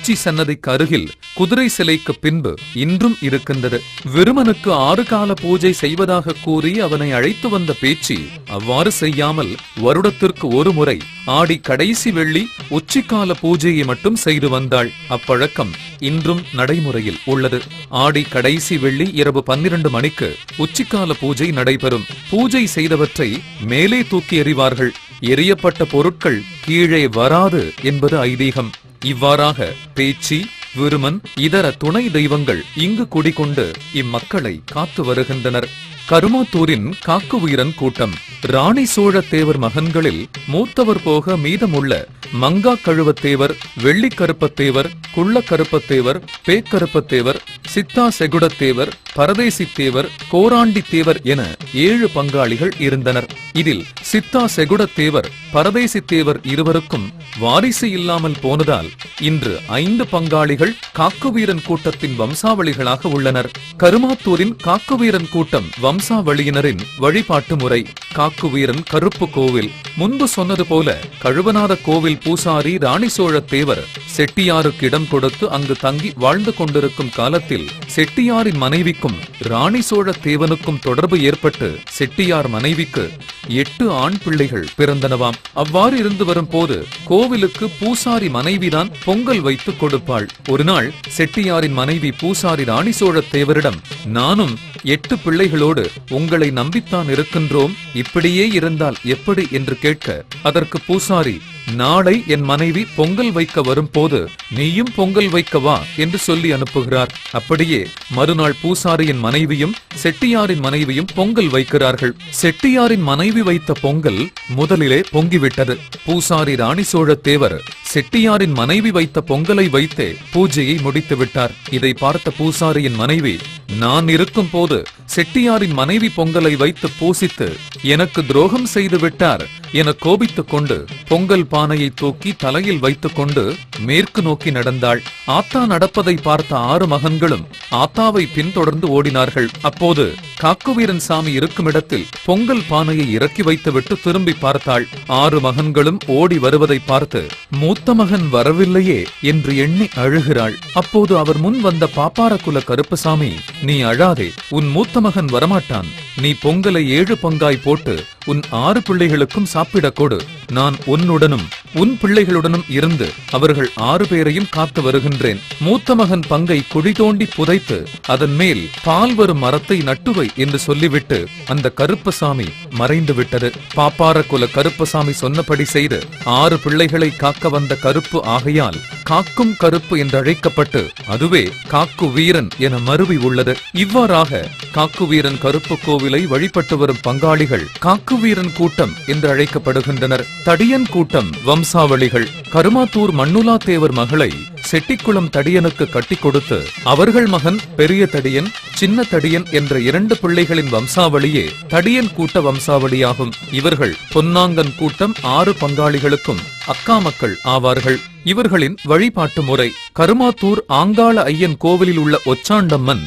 உச்சி சன்னதிக்கு அருகில் குதிரை சிலைக்கு பின்பு இன்றும் இருக்கின்றது. விருமனுக்கு ஆறு கால பூஜை செய்வதாக கூறி அவனை அழைத்து வந்த பேச்சு அவ்வாறு செய்யாமல் வருடத்திற்கு ஒரு முறை ஆடி கடைசி வெள்ளி உச்சிக்கால பூஜையை மட்டும் செய்து வந்தாள். அப்பழக்கம் இன்றும் நடைமுறையில் உள்ளது. ஆடி கடைசி வெள்ளி இரவு பன்னிரண்டு மணிக்கு உச்சிக்கால பூஜை நடைபெறும். பூஜை செய்தவற்றை மேலே தூக்கி எறிவார்கள். எரியப்பட்ட பொருட்கள் கீழே வராது என்பது ஐதீகம். இவ்வாறாக பேச்சி விருமன் இதர துணை தெய்வங்கள் இங்கு குடிகொண்டு இம்மக்களை காத்து வருகின்றனர். கருமாத்தூரின் காக்கு உயிரன் கூட்டம் ராணி சோழ தேவர் மகன்களில் மூத்தவர் போக மீதமுள்ள மங்கா கழுவத்தேவர் வெள்ளிக்கருப்பத்தேவர் குள்ளக்கருப்பத்தேவர் பேக்கருப்பத்தேவர் சித்தா செகுடத்தேவர் பரதேசித்தேவர் கோராண்டித்தேவர் என ஏழு பங்காளிகள் இருந்தனர். இதில் சித்தா செகுடத்தேவர் பரதேசித்தேவர் இருவருக்கும் வாரிசு இல்லாமல் போனதால் இன்று ஐந்து பங்காளிகள் காக்குவீரன் கூட்டத்தின் வம்சாவளிகளாக உள்ளனர். கருமாத்தூரின் காக்குவீரன் கூட்டம் வம்சாவளியினரின் வழிபாட்டு முறை. காக்குவீரன் கருப்பு கோவில். முன்பு சொன்னது போல கழுவநாத கோவில் பூசாரி ராணி சோழ தேவர் செட்டியாருக்கு இடம் கொடுத்து அங்கு தங்கி வாழ்ந்து கொண்டிருக்கும் காலத்தில் செட்டியாரின் மனைவிக்கும் ராணி சோழ தேவனுக்கும் தொடர்பு ஏற்பட்டு செட்டியார் மனைவிக்கு எட்டு ஆண் பிள்ளைகள் பிறந்தனவாம். அவ்வாறு இருந்து வரும் போது கோவிலுக்கு பூசாரி மனைவிதான் பொங்கல் வைத்து கொடுப்பாள். ஒரு நாள் செட்டியாரின் மனைவி பூசாரி ராணி சோழ தேவரிடம் நானும் எட்டு பிள்ளைகளோடு உங்களை நம்பித்தான் இருக்கின்றோம். இப்படியே இருந்தால் எப்படி என்று கேட்க அதற்கு பூசாரி நாளை என் மனைவி பொங்கல் வைக்க வரும்போது நீயும் பொங்கல் வைக்க வா என்று சொல்லி அனுப்புகிறார். அப்படியே மறுநாள் பூசாரியின் மனைவியும் செட்டியாரின் மனைவியும் பொங்கல் வைக்கிறார்கள். செட்டியாரின் மனைவி வைத்த பொங்கல் முதலிலே பொங்கிவிட்டது. பூசாரி ராணி சோழ தேவர் செட்டியாரின் மனைவி வைத்த பொங்கலை வைத்தே பூஜையை முடித்து விட்டார் இதை பார்த்த பூசாரியின் மனைவி நான் இருக்கும் போது செட்டியாரின் மனைவி பொங்கலை வைத்து பூசித்து எனக்கு துரோகம் செய்து விட்டார். என கோபித்துக் கொண்டு பொங்கல் பானையை தூக்கி தலையில் வைத்துக் கொண்டு மேற்கு நோக்கி நடந்தாள். ஆத்தா நடப்பதை பார்த்த ஆறு மகன்களும் ஆத்தாவை பின்தொடர்ந்து ஓடினார்கள். அப்போது காக்குவீரன் சாமி இருக்கும் இடத்தில் பொங்கல் பானையை இறக்கி வைத்துவிட்டு திரும்பி பார்த்தாள். ஆறு மகன்களும் ஓடி வருவதை பார்த்து மூத்த மகன் வரவில்லையே என்று எண்ணி அழுகிறாள். அப்போது அவர் முன் வந்த பாப்பாரக்குல கருப்பசாமி நீ அழாதே உன் மூத்த மகன் வரமாட்டான். நீ பொங்கலை ஏழு பங்காய் போட்டு உன் ஆறு பிள்ளைகளுக்கும் சாப்பிடக் கொடு. நான் உன்னுடனும் உன் பிள்ளைகளுடனும் இருந்து அவர்கள் ஆறு பேரையும் காத்து வருகின்றேன். மூத்த மகன் பங்கை குழி தோண்டி புதைத்து அதன் மேல் பால் வரும் மரத்தை நட்டுவை என்று சொல்லிவிட்டு அந்த கருப்பசாமி மறைந்து விட்டது. பாப்பார குல கருப்பசாமி சொன்னபடி செய்து ஆறு பிள்ளைகளை காக்க வந்த கருப்பு ஆகையால் காக்கும் கருப்பு என்று அழைக்கப்பட்டு அதுவே காக்கு வீரன் என மருவி உள்ளது. இவ்வாறாக காக்கு வீரன் கருப்பு கோவிலை வழிபட்டு வரும் பங்காளிகள் காக்கு வீரன் கூட்டம் என்று அழைக்கப்படுகின்றனர். தடியன் கூட்டம் வம்சாவளிகள். கருமாத்தூர் மண்ணுலா தேவர் மகளை செட்டிக்குளம் தடியனுக்கு கட்டி கொடுத்து அவர்கள் மகன் பெரிய தடியன் சின்ன தடியன் என்ற இரண்டு பிள்ளைகளின் வம்சாவளியே தடியன் கூட்ட வம்சாவளியாகும். இவர்கள் பொன்னாங்கன் கூட்டம் ஆறு பங்காளிகளுக்கும் அக்கா மக்கள் ஆவார்கள். இவர்களின் வழிபாட்டு முறை கருமாத்தூர் ஆங்காள ஐயன் கோவிலில் உள்ள ஒச்சாண்டம்மன்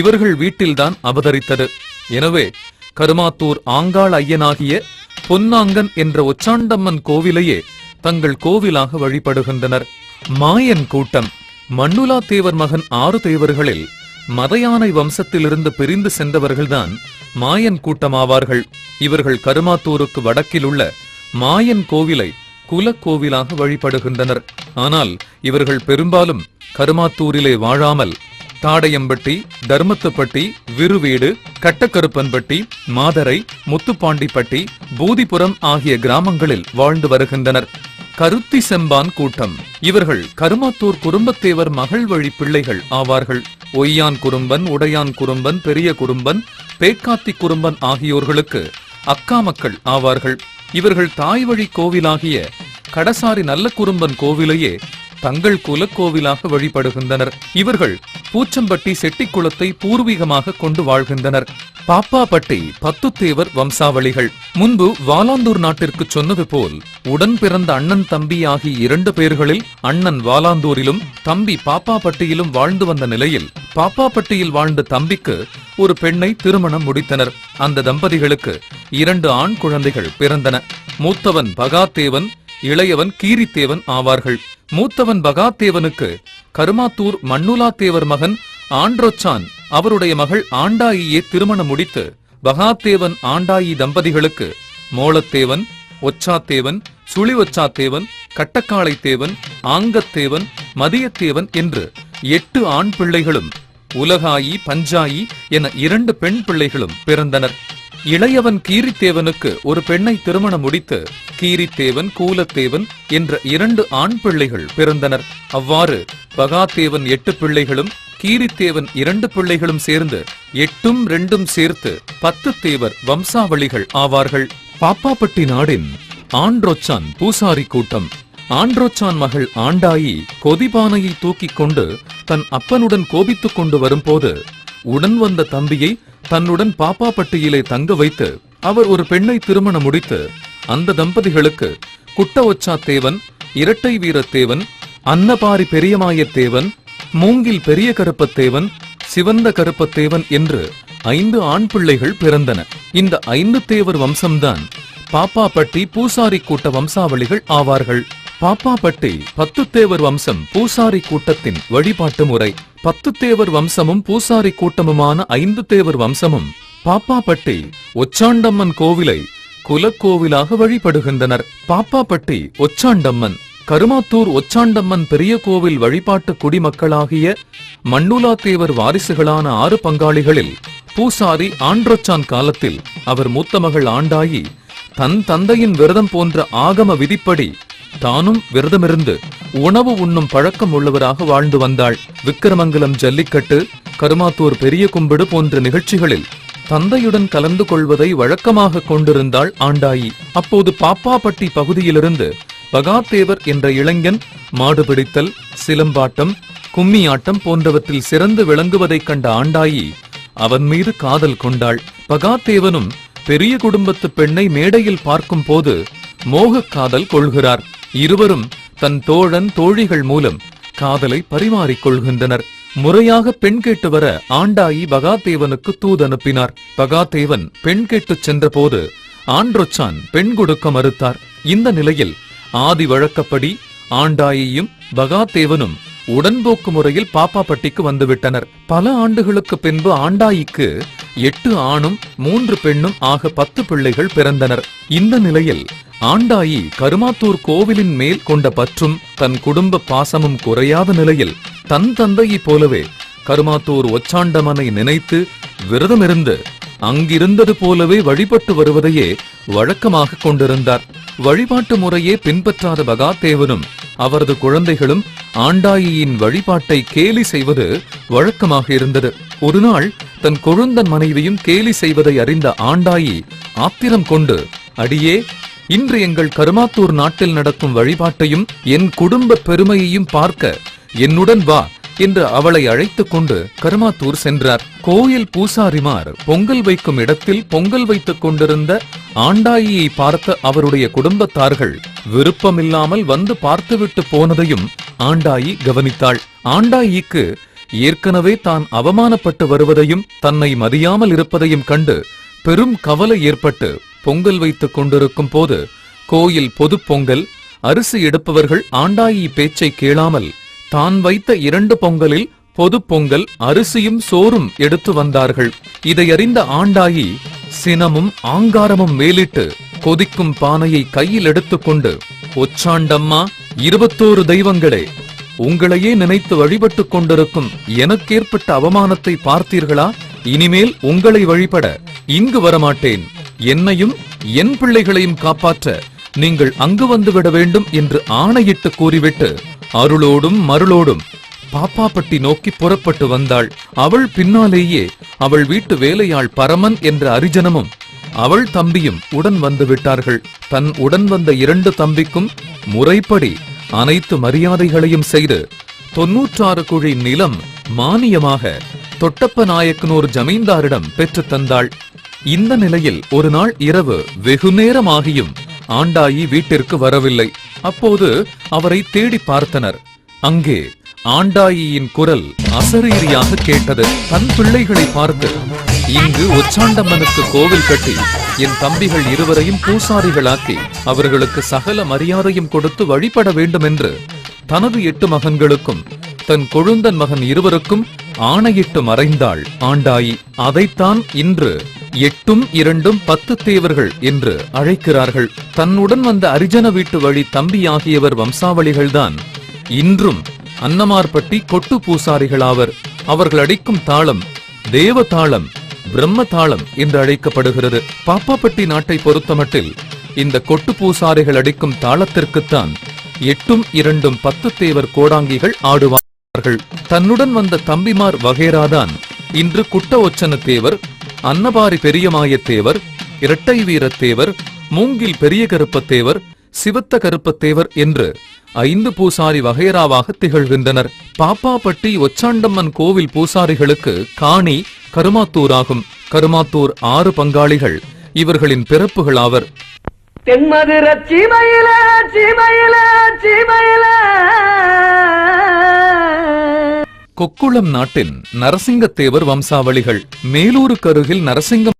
இவர்கள் வீட்டில்தான் அவதரித்தது. எனவே கருமாத்தூர் ஆங்காள ஐயனாகிய பொன்னாங்கன் என்ற ஒச்சாண்டம்மன் கோவிலையே தங்கள் கோவிலாக வழிபடுகின்றனர். மாயன் கூட்டம். மண்ணுலா தேவர் மகன் ஆறு தேவர்களில் மதையானை வம்சத்திலிருந்து பிரிந்து சென்றவர்கள்தான் மாயன் கூட்டமாவார்கள். இவர்கள் கருமாத்தூருக்கு வடக்கில் உள்ள மாயன் கோவிலை குலக்கோவிலாக வழிபடுகின்றனர். ஆனால் இவர்கள் பெரும்பாலும் கருமாத்தூரிலே வாழாமல் தாடையம்பட்டி தர்மத்துப்பட்டி விருவீடு கட்டக்கருப்பன்பட்டி மாதரை முத்துப்பாண்டிப்பட்டி பூதிபுரம் ஆகிய கிராமங்களில் வாழ்ந்து வருகின்றனர். கருத்தி செம்பான் கூட்டம். இவர்கள் கருமாத்தூர் குறும்பத்தேவர் மகள் வழி பிள்ளைகள் ஆவார்கள். ஒய்யான் குறும்பன் உடையான் குறும்பன் பெரிய குறும்பன் பேக்காத்தி குறும்பன் ஆகியோர்களுக்கு அக்கா மக்கள் ஆவார்கள். இவர்கள் தாய் வழி கோவிலாகிய கடசாரி நல்ல குறும்பன் கோவிலையே தங்கள் குலக்கோவிலாக வழிபடுகின்றனர். இவர்கள் பூச்சம்பட்டி செட்டிக்குளத்தை பூர்வீகமாக கொண்டு வாழ்கின்றனர். பாப்பாப்பட்டி பத்துத்தேவர் வம்சாவளிகள். முன்பு வாலாந்தூர் நாட்டிற்கு சொன்னது போல் உடன் பிறந்த அண்ணன் தம்பி ஆகிய இரண்டு பேர்களில் அண்ணன் வாலாந்தூரிலும் தம்பி பாப்பாப்பட்டியிலும் வாழ்ந்து வந்த நிலையில் பாப்பாப்பட்டியில் வாழ்ந்த தம்பிக்கு ஒரு பெண்ணை திருமணம் முடித்தனர். அந்த தம்பதிகளுக்கு இரண்டு ஆண் குழந்தைகள் பிறந்தன. மூத்தவன் பகாத்தேவன் இளையவன் கீரித்தேவன் ஆவார்கள். மூத்தவன் பகாத்தேவனுக்கு கருமாத்தூர் மண்ணுலாத்தேவர் மகன் ஆண்ட்ரோச்சான் அவருடைய மகள் ஆண்டாயியே திருமணம் முடித்து பகாத்தேவன் ஆண்டாயி தம்பதிகளுக்கு மோளத்தேவன் ஒச்சாத்தேவன் சுழி ஒச்சாத்தேவன் கட்டக்காளைத்தேவன் ஆங்கத்தேவன் மதியத்தேவன் என்று எட்டு ஆண் பிள்ளைகளும் உலகாயி பஞ்சாயி என இரண்டு பெண் பிள்ளைகளும் பிறந்தனர். இளையவன் கீரித்தேவனுக்கு ஒரு பெண்ணை திருமணம் முடித்து கீரித்தேவன் கூலத்தேவன் என்ற இரண்டு ஆண் பிள்ளைகள் பிறந்தனர். அவ்வாறு பகாத்தேவன் எட்டு பிள்ளைகளும் கீரித்தேவன் இரண்டு பிள்ளைகளும் சேர்ந்து எட்டும் ரெண்டும் சேர்த்து பத்து தேவர் வம்சாவளிகள் ஆவார்கள். பாப்பாப்பட்டி நாடின் ஆண்ட்ரோச்சான் பூசாரி கூட்டம். ஆண்ட்ரோச்சான் மகள் ஆண்டாயி கொதிபானையை தூக்கிக் கொண்டு தன் அப்பனுடன் கோபித்துக் கொண்டு வரும்போது உடன் வந்த தம்பியை தன்னுடன் பாப்பாப்பட்டியிலே தங்க வைத்து அவர் ஒரு பெண்ணை திருமணம் முடித்து அந்த தம்பதிகளுக்கு குட்ட ஒச்சாத்தேவன் இரட்டை வீரத்தேவன் அன்னபாரி பெரியமாயத்தேவன் மூங்கில் பெரிய கருப்பத்தேவன் சிவந்த கருப்பத்தேவன் என்று ஐந்து ஆண் பிள்ளைகள் பிறந்தன. இந்த ஐந்து தேவர் வம்சம்தான் பாப்பாப்பட்டி பூசாரி கூட்ட வம்சாவளிகள் ஆவார்கள். பாப்பாப்பட்டி பத்துத்தேவர் வம்சம் பூசாரி கூட்டத்தின் வழிபாட்டு முறை. பத்துத்தேவர் வம்சமும் பூசாரி கூட்டமுமான ஐந்து தேவர் வம்சமும் பாப்பாப்பட்டி ஒச்சாண்டம்மன் கோவிலை குலக்கோவிலாக வழிபடுகின்றனர். பாப்பாப்பட்டி ஒச்சாண்டம்மன் கருமாத்தூர் ஒச்சாண்டம்மன் பெரிய கோவில் வழிபாட்டு குடிமக்களாகிய மண்ணுலாத்தேவர் வாரிசுகளான ஆறு பங்காளிகளில் பூசாரி ஆண்ட்ரொச்சான் காலத்தில் அவர் மூத்த மகள் ஆண்டாயி தன் தந்தையின் விரதம் போன்ற ஆகம விதிப்படி தானும் விரதமிருந்து உணவு உண்ணும் பழக்கம் உள்ளவராக வாழ்ந்து வந்தாள். விக்கிரமங்கலம் ஜல்லிக்கட்டு கருமாத்தூர் பெரிய கும்பிடு போன்ற நிகழ்ச்சிகளில் தந்தையுடன் கலந்து கொள்வதை வழக்கமாக கொண்டிருந்தாள் ஆண்டாயி. அப்போது பாப்பாப்பட்டி பகுதியிலிருந்து பகாத்தேவர் என்ற இளைஞன் மாடு பிடித்தல் சிலம்பாட்டம் கும்மியாட்டம் போன்றவற்றில் சிறந்து விளங்குவதைக் கண்ட ஆண்டாயி அவன் மீது காதல் கொண்டாள். பகாத்தேவனும் பெரிய குடும்பத்து பெண்ணை மேடையில் பார்க்கும் போது மோகக் காதல் கொள்கிறார். இருவரும் தன் தோழன் தோழிகள் மூலம் காதலை பரிமாறிக் கொள்கின்றனர். முறையாக பெண் கேட்டு வர ஆண்டாயி பகாத்தேவனுக்கு தூது அனுப்பினார். பகாத்தேவன் பெண் கேட்டுச் சென்றபோது ஆண்ட்ரொச்சான் பெண் கொடுக்க மறுத்தார். இந்த நிலையில் ஆதி வழக்கப்படி ஆண்டாயியும் பகாத்தேவனும் உடன்போக்கு முறையில் பாப்பாப்பட்டிக்கு வந்துவிட்டனர். பல ஆண்டுகளுக்கு பின்பு ஆண்டாயிக்கு எட்டு ஆணும் மூன்று பெண்ணும் ஆக பத்து பிள்ளைகள் பிறந்தனர். இந்த நிலையில் ஆண்டாயி கருமாத்தூர் கோவிலின் மேல் கொண்ட பற்றும் தன் குடும்ப பாசமும் குறையாத நிலையில் தன் தந்தையைப் போலவே கருமாத்தூர் ஒச்சாண்டமனை நினைத்து விரதமிருந்து அங்கிருந்தது போலவே வழிபட்டு வருவதையே வழக்கமாக கொண்டிருந்தார். வழிபாட்டு முறையே பின்பற்றாத பகாத்தேவனும் அவரது குழந்தைகளும் ஆண்டாயியின் வழிபாட்டை கேலி செய்வது வழக்கமாக இருந்தது. ஒரு நாள் தன் கொழுந்தன் மனைவியும் கேலி செய்வதை அறிந்த ஆண்டாயி ஆத்திரம் கொண்டு அடியே இன்று எங்கள் கருமாத்தூர் நாட்டில் நடக்கும் வழிபாட்டையும் என் குடும்ப பெருமையையும் பார்க்க என்னுடன் வா என்று அவளை அழைத்துக் கொண்டு கருமாத்தூர் சென்றார். கோயில் பூசாரிமார் பொங்கல் வைக்கும் இடத்தில் பொங்கல் வைத்துக் கொண்டிருந்த ஆண்டாயியை பார்த்த அவருடைய குடும்பத்தார்கள் விருப்பமில்லாமல் வந்து பார்த்துவிட்டு போனதையும் ஆண்டாயி கவனித்தாள். ஆண்டாயிக்கு ஏற்கனவே தான் அவமானப்பட்டு வருவதையும் தன்னை மதியாமல் இருப்பதையும் கண்டு பெரும் கவலை ஏற்பட்டு பொங்கல் வைத்துக் கொண்டிருக்கும் போது கோயில் பொது பொங்கல் அரிசி எடுப்பவர்கள் ஆண்டாயி பேச்சை கேளாமல் தான் வைத்த இரண்டு பொங்கலில் பொதுப் பொங்கல் அரிசியும் சோறும் எடுத்து வந்தார்கள். இதை அறிந்த ஆண்டாயி சினமும் ஆங்காரமும் மேலிட்டு கொதிக்கும் பானையை கையில் எடுத்துக்கொண்டு ஒச்சாண்டம்மா இருபத்தோரு தெய்வங்களே உங்களையே நினைத்து வழிபட்டுக் கொண்டிருக்கும் எனக்கேற்பட்ட அவமானத்தை பார்த்தீர்களா? இனிமேல் உங்களை வழிபட இங்கு வரமாட்டேன். என்னையும் என் பிள்ளைகளையும் காப்பாற்ற நீங்கள் அங்கு வந்து விட வேண்டும் என்று ஆணையிட்டு கூறிவிட்டு அருளோடும் மருளோடும். பாப்பாப்பட்டி நோக்கி புறப்பட்டு வந்தாள். அவள் பின்னாலேயே அவள் வீட்டு வேலையாள் பரமன் என்ற அரிஜனமும் அவள் தம்பியும் உடன் வந்து விட்டார்கள். தன் உடன் வந்த இரண்டு தம்பிக்கும் முறைப்படி அனைத்து மரியாதைகளையும் செய்து தொன்னூற்றாறு குழி நிலம் மானியமாக தொட்டப்ப நாயக்கனூர் ஜமீன்தாரிடம் பெற்று தந்தாள். இந்த நிலையில் ஒரு நாள் இரவு வெகுநேரமாகியும் ஆண்டாயி வீட்டிற்கு வரவில்லை. அப்போது அவரை தேடி பார்த்தனர். அங்கே ஆண்டாயியின் குரல் அசரீரியாக கேட்டது. தன் பிள்ளைகளை பார்த்து இங்கு ஒச்சாண்டம்மனுக்கு கோவில் கட்டி என் தம்பிகள் இருவரையும் பூசாரிகளாக்கி அவர்களுக்கு சகல மரியாதையும் கொடுத்து வழிபட வேண்டும் என்று தனது எட்டு மகன்களுக்கும் தன் கொழுந்தன் மகன் இருவருக்கும் ஆணையிட்டு மறைந்தாள். ஆண்டாயி அதைத்தான் இன்று எட்டும் இரண்டும் பத்து தேவர்கள் என்று அழைக்கிறார்கள். தன்னுடன் வந்த அரிஜன வீட்டு வழி தம்பி ஆகியவர் வம்சாவளிகள்தான். இன்றும் அன்னமார்பட்டி கொட்டு பூசாரிகளாவர். அவர்கள் அடிக்கும் தாளம் தேவ தாளம் பிரம்ம தாளம் என்று அழைக்கப்படுகிறது. பாப்பாப்பட்டி நாட்டை பொறுத்தமட்டில் இந்த கொட்டு பூசாரிகள் அடிக்கும் தாளத்திற்குத்தான் எட்டும் இரண்டும் பத்து தேவர் கோடாங்கிகள் ஆடுவார்கள். தன்னுடன் வந்த தம்பிமார் வகேராதான் இன்று குட்ட ஒச்சன தேவர் அன்னபாரி பெரியமாயத்தேவர் இரட்டை வீரத்தேவர் மூங்கில் பெரிய கருப்பத்தேவர் சிவத்த கருப்பத்தேவர் என்று ஐந்து பூசாரி வகைராவாக திகழ்கின்றனர். பாப்பாப்பட்டி ஒச்சாண்டம்மன் கோவில் பூசாரிகளுக்கு காணி கருமாத்தூராகும். கருமாத்தூர் ஆறு பங்காளிகள் இவர்களின் பிறப்புகளாவர். தென்மதுர சீமையில சீமையில சீமையில. கொக்குளம் நாட்டின் நரசிங்கத்தேவர் வம்சாவளிகள் மேலூருக்கு அருகில் நரசிங்கம்